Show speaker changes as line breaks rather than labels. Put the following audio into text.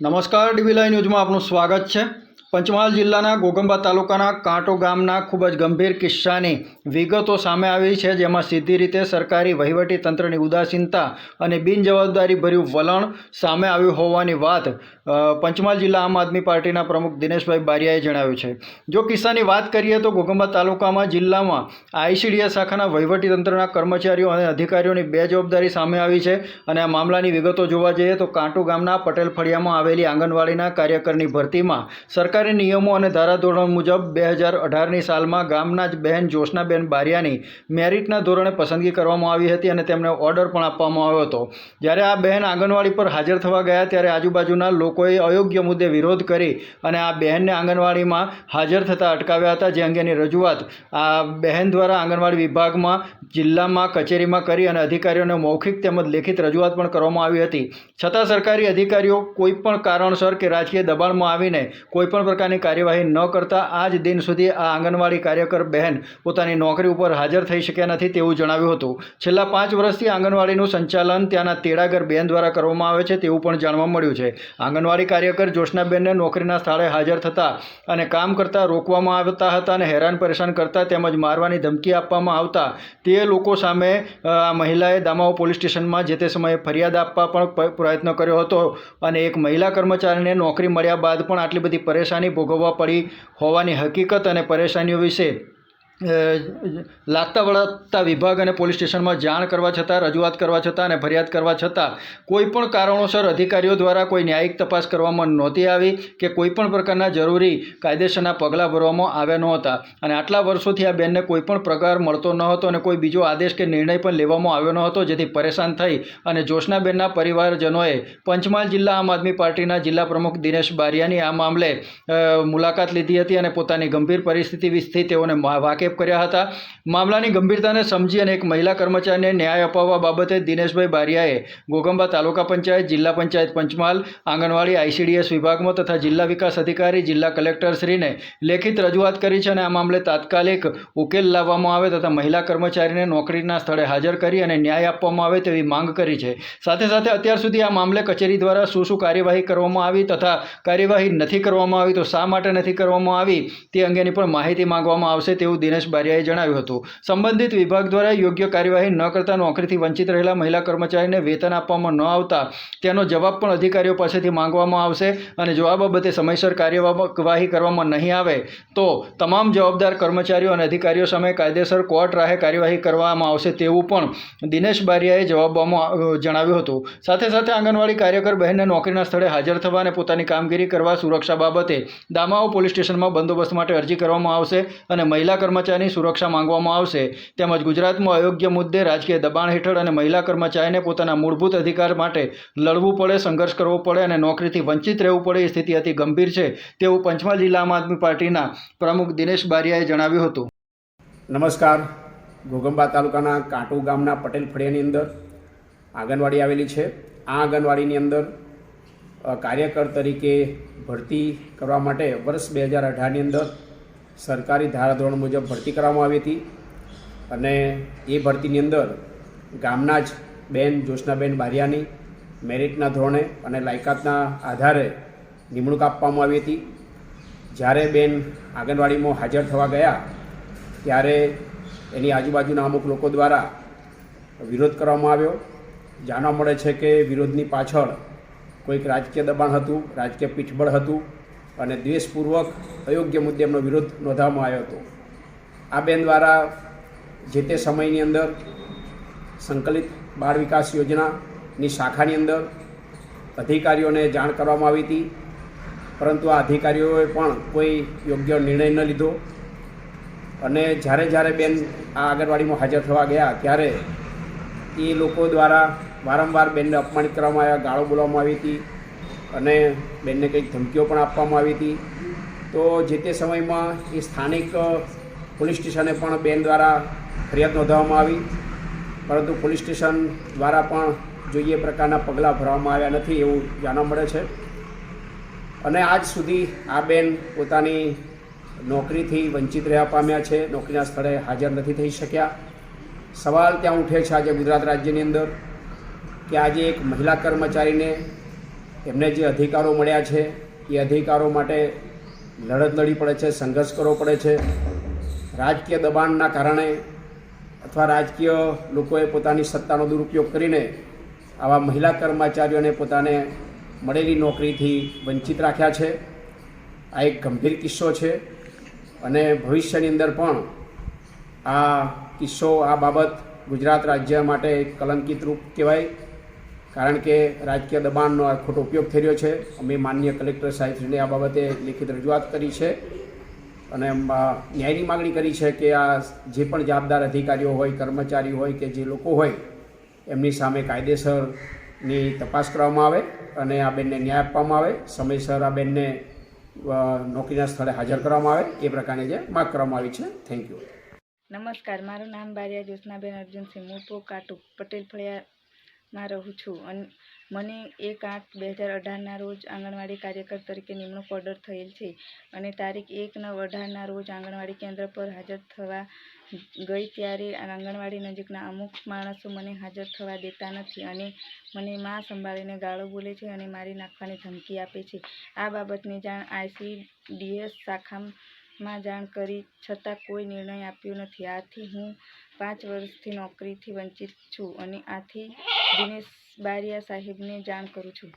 નમસ્કાર ડીબી લાઈ ન્યૂઝમાં આપનું સ્વાગત છે. પંચમહાલ જિલ્લાના ગોગંબા તાલુકાના કાંટો ગામના ખૂબ જ ગંભીર કિસ્સાની વિગતો સામે આવી છે, જેમાં સીધી રીતે સરકારી વહીવટી તંત્રની ઉદાસીનતા અને બિનજવાબદારીભર્યું વલણ સામે આવ્યું હોવાની વાત પંચમહાલ જિલ્લા આમ આદમી પાર્ટીના પ્રમુખ દિનેશભાઈ બારિયાએ જણાવ્યું છે. જો કિસ્સાની વાત કરીએ તો ગોગંબા તાલુકામાં, જિલ્લામાં આઈસીડીએસ શાખાના વહીવટી તંત્રના કર્મચારીઓ અને અધિકારીઓની બે જવાબદારી સામે આવી છે અને આ મામલાની વિગતો જોવા જઈએ તો કાંટો ગામના પટેલ ફળિયામાં આવેલી આંગણવાડીના કાર્યકરની ભરતીમાં સરકારી નિયમો અને ધારાધોરણ મુજબ બે હજાર અઢારની સાલમાં ગામના જ બહેન જોશનાબેન બારિયાની મેરિટના ધોરણે પસંદગી કરવામાં આવી હતી અને તેમને ઓર્ડર પણ આપવામાં આવ્યો હતો. જ્યારે આ બહેન આંગણવાડી પર હાજર થવા ગયા ત્યારે આજુબાજુના લોકોએ અયોગ્ય મુદ્દે વિરોધ કરી અને આ બહેનને આંગણવાડીમાં હાજર થતાં અટકાવ્યા હતા, જે અંગેની રજૂઆત આ બહેન દ્વારા આંગણવાડી વિભાગમાં, જિલ્લામાં, કચેરીમાં કરી અને અધિકારીઓને મૌખિક તેમજ લેખિત રજૂઆત પણ કરવામાં આવી હતી. છતાં સરકારી અધિકારીઓ કોઈપણ કારણસર કે રાજકીય દબાણમાં આવીને કોઈ પણ પ્રકારની કાર્યવાહી ન કરતા આજ દિન સુધી આ આંગણવાડી કાર્યકર બહેન પોતાની નોકરી ઉપર હાજર થઈ શક્યા નથી તેવું જણાવ્યું હતું. છેલ્લા પાંચ વર્ષથી આંગણવાડીનું સંચાલન ત્યાંના તેડાગર બહેન દ્વારા કરવામાં આવે છે તેવું પણ જાણવા મળ્યું છે. આંગણવાડી કાર્યકર જોશનાબેનને નોકરીના સ્થળે હાજર થતા અને કામ કરતા રોકવામાં આવતા હતા અને હેરાન પરેશાન કરતા તેમજ મારવાની ધમકી આપવામાં આવતા તે લોકો સામે આ મહિલાએ દામાઓ પોલીસ સ્ટેશનમાં જે તે સમયે ફરિયાદ આપવા પણ પ્રયત્ન કર્યો હતો અને એક મહિલા કર્મચારીને નોકરી મળ્યા બાદ પણ આટલી બધી પરેશાની ભોગવવા પડી હોવાની હકીકત અને પરેશાનીઓ વિશે લાગતા વળગતા વિભાગ અને પોલીસ સ્ટેશનમાં જાણ કરવા છતાં, રજૂઆત કરવા છતાં અને ફરિયાદ કરવા છતાં કોઈપણ કારણોસર અધિકારીઓ દ્વારા કોઈ ન્યાયિક તપાસ કરવામાં નહોતી આવી કે કોઈપણ પ્રકારના જરૂરી કાયદેસરના પગલાં ભરવામાં આવ્યા નહોતા. અને આટલા વર્ષોથી આ બેનને કોઈપણ પ્રકાર મળતો ન હતો અને કોઈ બીજો આદેશ કે નિર્ણય પણ લેવામાં આવ્યો ન હતો, જેથી પરેશાન થઈ અને જોશનાબેનના પરિવારજનોએ પંચમહાલ જિલ્લા આમ આદમી પાર્ટીના જિલ્લા પ્રમુખ દિનેશ બારિયાની આ મામલે મુલાકાત લીધી હતી અને પોતાની ગંભીર પરિસ્થિતિ વિશે તેઓને મા- વાકેફ કર્યા હતા. મામલાની ગંભીરતાને સમજી અને એક મહિલા કર્મચારીને ન્યાય અપાવવા બાબતે દિનેશભાઈ બારિયાએ ગોગંબા તાલુકા પંચાયત, જિલ્લા પંચાયત પંચમહાલ, આંગણવાડી આઈસીડીએસ વિભાગમાં તથા જિલ્લા વિકાસ અધિકારી, જિલ્લા કલેક્ટરશ્રીને લેખિત રજૂઆત કરી છે અને આ મામલે તાત્કાલિક ઉકેલ લાવવામાં આવે તથા મહિલા કર્મચારીને નોકરીના સ્થળે હાજર કરી અને ન્યાય આપવામાં આવે તેવી માંગ કરી છે. સાથે સાથે અત્યાર સુધી આ મામલે કચેરી દ્વારા શું શું કાર્યવાહી કરવામાં આવી તથા કાર્યવાહી નથી કરવામાં આવી તો શા માટે નથી કરવામાં આવી તે અંગેની પણ માહિતી માંગવામાં આવશે તેવું દિનેશ બારિયાએ જણાવ્યું હતું. સંબંધિત વિભાગ દ્વારા યોગ્ય કાર્યવાહી ન કરતા નોકરીથી વંચિત રહેલા મહિલા કર્મચારીને વેતન આપવામાં ન આવતા તેનો જવાબ પણ અધિકારીઓ પાસેથી માંગવામાં આવશે અને જો આ બાબતે સમયસર કાર્યવાહી કરવામાં નહીં આવે, તો તમામ જવાબદાર કર્મચારીઓ અને અધિકારીઓ સામે કાયદેસર કોર્ટ રાહે કાર્યવાહી કરવામાં આવશે તેવું પણ દિનેશ બારિયાએ જવાબમાં જણાવ્યું હતું. સાથે સાથે આંગણવાડી કાર્યકર બહેનને નોકરીના સ્થળે હાજર થવા અને પોતાની કામગીરી કરવા સુરક્ષા બાબતે દામાઓ પોલીસ સ્ટેશનમાં બંદોબસ્ત માટે અરજી કરવામાં આવશે અને મહિલા કર્મચારીની સુરક્ષા માંગવામાં આવશે. તેમજ ગુજરાતમાં અયોગ્ય મુદ્દે રાજકીય દબાણ હેઠળ અને મહિલા કર્મચારીને પોતાના મૂળભૂત અધિકાર માટે લડવું પડે, સંઘર્ષ કરવો પડે અને નોકરીથી વંચિત રહેવું પડે એ સ્થિતિ અતિ ગંભીર છે, તેવું પંચમહાલ જિલ્લા આમ આદમી પાર્ટીના પ્રમુખ દિનેશ બારિયાએ જણાવ્યું હતું.
નમસ્કાર. ઘોગંબા તાલુકાના કાંટુ ગામના પટેલ ફળિયાની અંદર આંગણવાડી આવેલી છે. આ આંગણવાડીની અંદર કાર્યકર તરીકે ભરતી કરવા માટે વર્ષ બે હજાર અઢારની અંદર સરકારી ધારાધોરણ મુજબ ભરતી કરવામાં આવી હતી અને એ ભરતીની અંદર ગામના જ બેન જોશનાબેન બારિયાની મેરિટના ધોરણે અને લાયકાતના આધારે નિમણૂક આપવામાં આવી હતી. જ્યારે બેન આંગણવાડીમાં હાજર થવા ગયા, ત્યારે એની આજુબાજુના અમુક લોકો દ્વારા વિરોધ કરવામાં આવ્યો. જાણવા મળે છે કે વિરોધની પાછળ કોઈક રાજકીય દબાણ હતું, રાજકીય પીઠબળ હતું અને દ્વેષપૂર્વક અયોગ્ય મુદ્દે એમનો વિરોધ નોંધવામાં આવ્યો હતો. આ બેન દ્વારા જે તે સમયની અંદર સંકલિત બાળ વિકાસ યોજનાની શાખાની અંદર અધિકારીઓને જાણ કરવામાં આવી હતી. પરંતુ આ અધિકારીઓએ પણ કોઈ યોગ્ય નિર્ણય ન લીધો. અને જ્યારે જ્યારે બેન આ આંગણવાડીમાં હાજર થવા ગયા, ત્યારે એ લોકો દ્વારા વારંવાર બેનને અપમાનિત કરવામાં આવ્યા, ગાળો બોલવામાં આવી હતી. અને બેનને કંઈક ધમકીઓ પણ આપવામાં આવી હતી. તો જે તે સમયમાં એ સ્થાનિક પોલીસ સ્ટેશને પણ બેન દ્વારા ફરિયાદ નોંધવામાં આવી. પરંતુ પોલીસ સ્ટેશન દ્વારા પણ જોઈએ પ્રકારના પગલાં ભરવામાં આવ્યા નથી એવું જાણવા મળે છે. અને આજ સુધી આ બેન પોતાની નોકરીથી વંચિત રહ્યા પામ્યા છે. નોકરીના સ્થળે હાજર નથી થઈ શક્યા. સવાલ ત્યાં ઉઠે છે આજે ગુજરાત રાજ્યની અંદર કે આજે એક મહિલા કર્મચારીને એમને જે અધિકારો મળ્યા છે, એ અધિકારો માટે લડત લડી પડે છે, સંઘર્ષ કરવો પડે છે. રાજકીય દબાણના કારણે અથવા રાજકીય લોકોએ પોતાની સત્તાનો દુરુપયોગ કરીને આવા મહિલા કર્મચારીઓને પોતાને મળેલી નોકરીથી વંચિત રાખ્યા છે. આ એક ગંભીર કિસ્સો છે અને ભવિષ્યની અંદર પણ આ કિસ્સો, આ બાબત ગુજરાત રાજ્ય માટે કલંકિત રૂપ કહેવાય. કારણ કે રાજકીય દબાણનો આ ખોટો ઉપયોગ થઈ રહ્યો છે. અમે માન્ય કલેક્ટર સાહેબશ્રીને આ બાબતે લેખિત રજૂઆત કરી છે અને ન્યાયની માગણી કરી છે કે આ જે પણ જવાબદાર અધિકારીઓ હોય, કર્મચારી હોય કે જે લોકો હોય, એમની સામે કાયદેસરની તપાસ કરવામાં આવે અને આ બેનને ન્યાય આપવામાં આવે. સમયસર આ બેનને નોકરીના સ્થળે હાજર કરવામાં આવે. એ પ્રકારની જે માગ કરવામાં આવી છે. થેન્ક યુ
નમસ્કાર. મારું નામ બારિયા જ્યોત્સનાબેન અર્જુનસિંહ. પો કાટુ પટેલ ફળિયામાં રહું છું. અને, મને એક આઠ બે હજાર અઢારના રોજ આંગણવાડી કાર્યકર તરીકે નિમણૂક ઓર્ડર થયેલ છે અને તારીખ એક નવ અઢારના રોજ આંગણવાડી કેન્દ્ર પર હાજર થવા ગઈ ત્યારે આંગણવાડી નજીકના અમુક માણસો મને હાજર થવા દેતા નથી અને મને માં સંભાળીને ગાળો બોલે છે અને મારી નાખવાની ધમકી આપે છે. આ બાબતની જાણ આઈસીડીએસ શાખામાં જાણ કરી છતાં કોઈ નિર્ણય આપ્યો નથી. આથી હું પાંચ વર્ષથી નોકરીથી વંચિત છું અને આથી દિનેશ બારિયા સાહેબને જાણ કરું છું.